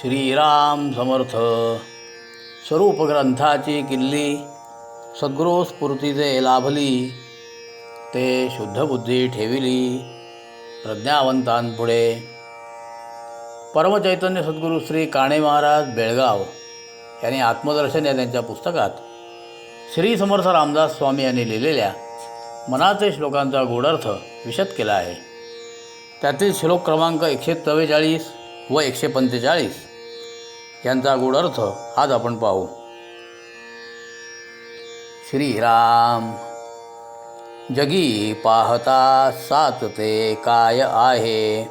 श्रीराम समर्थ. स्वरूप ग्रंथाची किल्ली सद्गुरू स्फूर्तीचे लाभली ते शुद्ध बुद्धी ठेविली प्रज्ञावंतांपुढे. परमचैतन्य सद्गुरू श्री काणे महाराज बेळगाव यांनी आत्मदर्शन या त्यांच्या पुस्तकात श्री समर्थ रामदास स्वामी यांनी लिहिलेल्या मनाचे श्लोकांचा गूढार्थ विशद केला आहे. त्यातील श्लोक क्रमांक एकशे चव्वेचाळीस व एकशे पंचेचाळीस. यांचा गूढार्थ आज आपण पाहू. श्रीराम जगी पाहता सात ते काय आहे?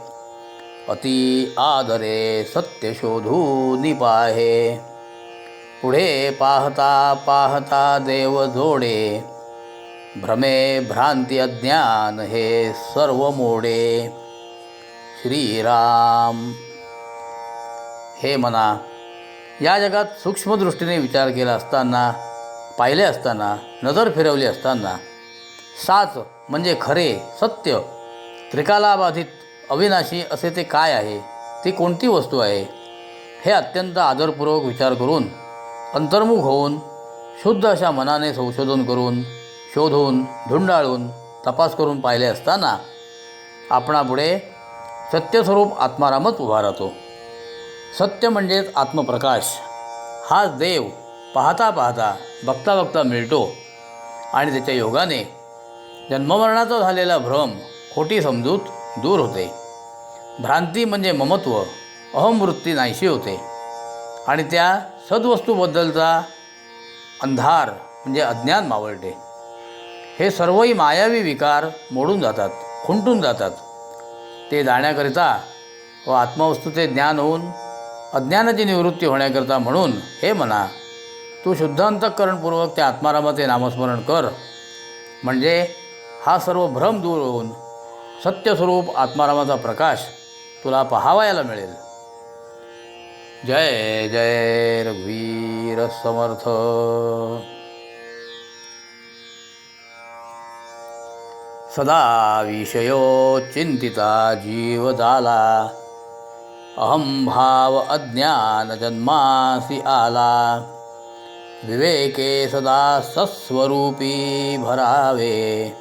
अति आदरे सत्य शोधू निपाहे पुढे पाहता पाहता देव जोडे भ्रमे भ्रांती अज्ञान हे सर्व मोडे. श्रीराम हे मना या जगात सूक्ष्मदृष्टीने विचार केला असताना पाहिले असताना नजर फिरवली असताना साच म्हणजे खरे सत्य त्रिकालाबाधित अविनाशी असे ते काय आहे? ती कोणती वस्तू आहे? हे अत्यंत आदरपूर्वक विचार करून अंतर्मुख होऊन शुद्ध अशा मनाने संशोधन करून शोधून धुंडाळून तपास करून पाहिले असताना आपणापुढे सत्यस्वरूप आत्मारामच उभा राहतो. सत्य म्हणजेच आत्मप्रकाश. हा देव पाहता पाहता बघता बघता मिळतो. आणि त्याच्या योगाने जन्ममरणाचा झालेला भ्रम खोटी समजूत दूर होते. भ्रांती म्हणजे ममत्व अहमवृत्ती नाहीशी होते. आणि त्या सद्वस्तूबद्दलचा अंधार म्हणजे अज्ञान मावळते. हे सर्वही मायावी विकार मोडून जातात खुंटून जातात. ते जाण्याकरिता व आत्मवस्तूचे ज्ञान होऊन अज्ञानाची निवृत्ती होण्याकरिता म्हणून हे म्हणा तू शुद्ध अंतःकरणपूर्वक त्या आत्मारामाचे नामस्मरण कर. म्हणजे हा सर्व भ्रम दूर होऊन सत्यस्वरूप आत्मारामाचा प्रकाश तुला पहावायला मिळेल. जय जय रघुवीर समर्थ. सदा विषयो चिंतिता जीव झाला अहम भाव अज्ञान जन्मासी आला। विवेके सदा सस्वरूपी भरावे।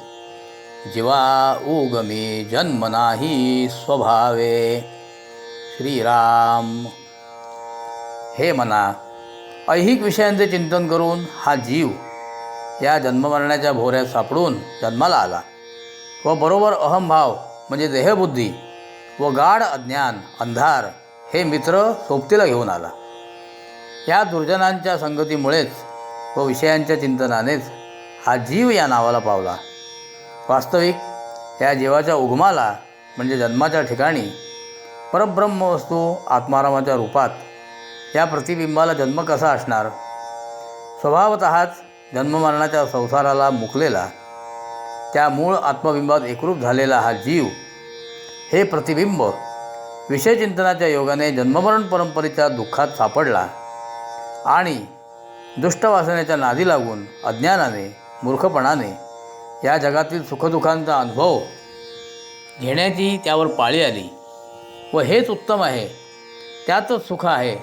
जीवा उगमी जन्म नाही स्वभावे। श्रीराम। हे मना, ऐहिक विषयांचे चिंतन करून हा जीव या जन्ममरणाच्या भोऱ्यात सापडून जन्माला आला. व बरोबर अहमभाव म्हणजे देहबुद्धी व गाढ अज्ञान अंधार हे मित्र सोबतीला घेऊन आला. या दुर्जनांच्या संगतीमुळेच व विषयांच्या चिंतनानेच हा जीव या नावाला पावला. वास्तविक या जीवाच्या उगमाला म्हणजे जन्माच्या ठिकाणी परब्रह्म वस्तू आत्मारामाच्या रूपात या प्रतिबिंबाला जन्म कसा असणार? स्वभावतःच जन्ममरणाच्या संसाराला मुकलेला त्या मूळ आत्मबिंबात एकरूप झालेला हा जीव हे प्रतिबिंब विषयचिंतनाच्या योगाने जन्ममरण परंपरेच्या दुःखात सापडला आणि दुष्टवासनेच्या नादी लागून अज्ञानाने मूर्खपणाने या जगातील सुखदुःखांचा अनुभव घेण्याची त्यावर पाळी आली व हेच उत्तम आहे त्यातच सुख आहे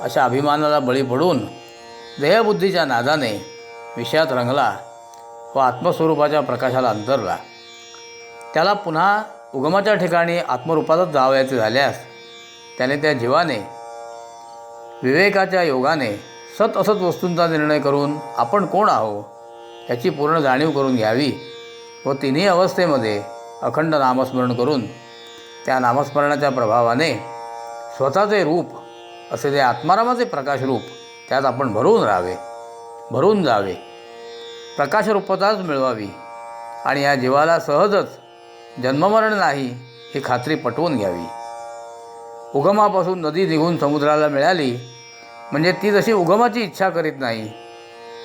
अशा अभिमानाला बळी पडून देहबुद्धीच्या नादाने विषयात रंगला व आत्मस्वरूपाच्या प्रकाशाला अंतरला. त्याला पुन्हा उगमाच्या ठिकाणी आत्मरूपातच जावयाचे झाल्यास त्याने त्या जीवाने विवेकाच्या योगाने सत असत वस्तूंचा निर्णय करून आपण कोण आहो याची पूर्ण जाणीव करून घ्यावी व तिन्ही अवस्थेमध्ये अखंड नामस्मरण करून त्या नामस्मरणाच्या प्रभावाने स्वतःचे रूप असे ते आत्मारामाचे प्रकाशरूप त्यात आपण भरून राहावे भरून जावे. प्रकाशरूपताच मिळवावी आणि या जीवाला सहजच जन्ममरण नाही ही खात्री पटवून घ्यावी. उगमापासून नदी निघून समुद्राला मिळाली म्हणजे ती जशी उगमाची इच्छा करीत नाही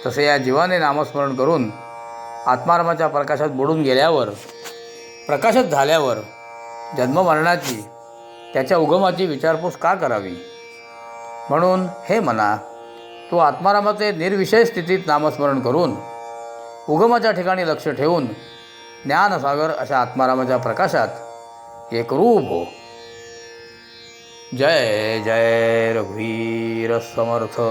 तसे या जीवाने नामस्मरण करून आत्मारामाच्या प्रकाशात बुडून गेल्यावर प्रकाशात झाल्यावर जन्ममरणाची त्याच्या उगमाची विचारपूस का करावी? म्हणून हे म्हणा तो आत्मारामाचे निर्विषय स्थितीत नामस्मरण करून उगमाच्या ठिकाणी लक्ष ठेवून ज्ञानसागर अशा आत्मारामाच्या प्रकाशात एकरूप हो. जय जय रघुवीर समर्थ.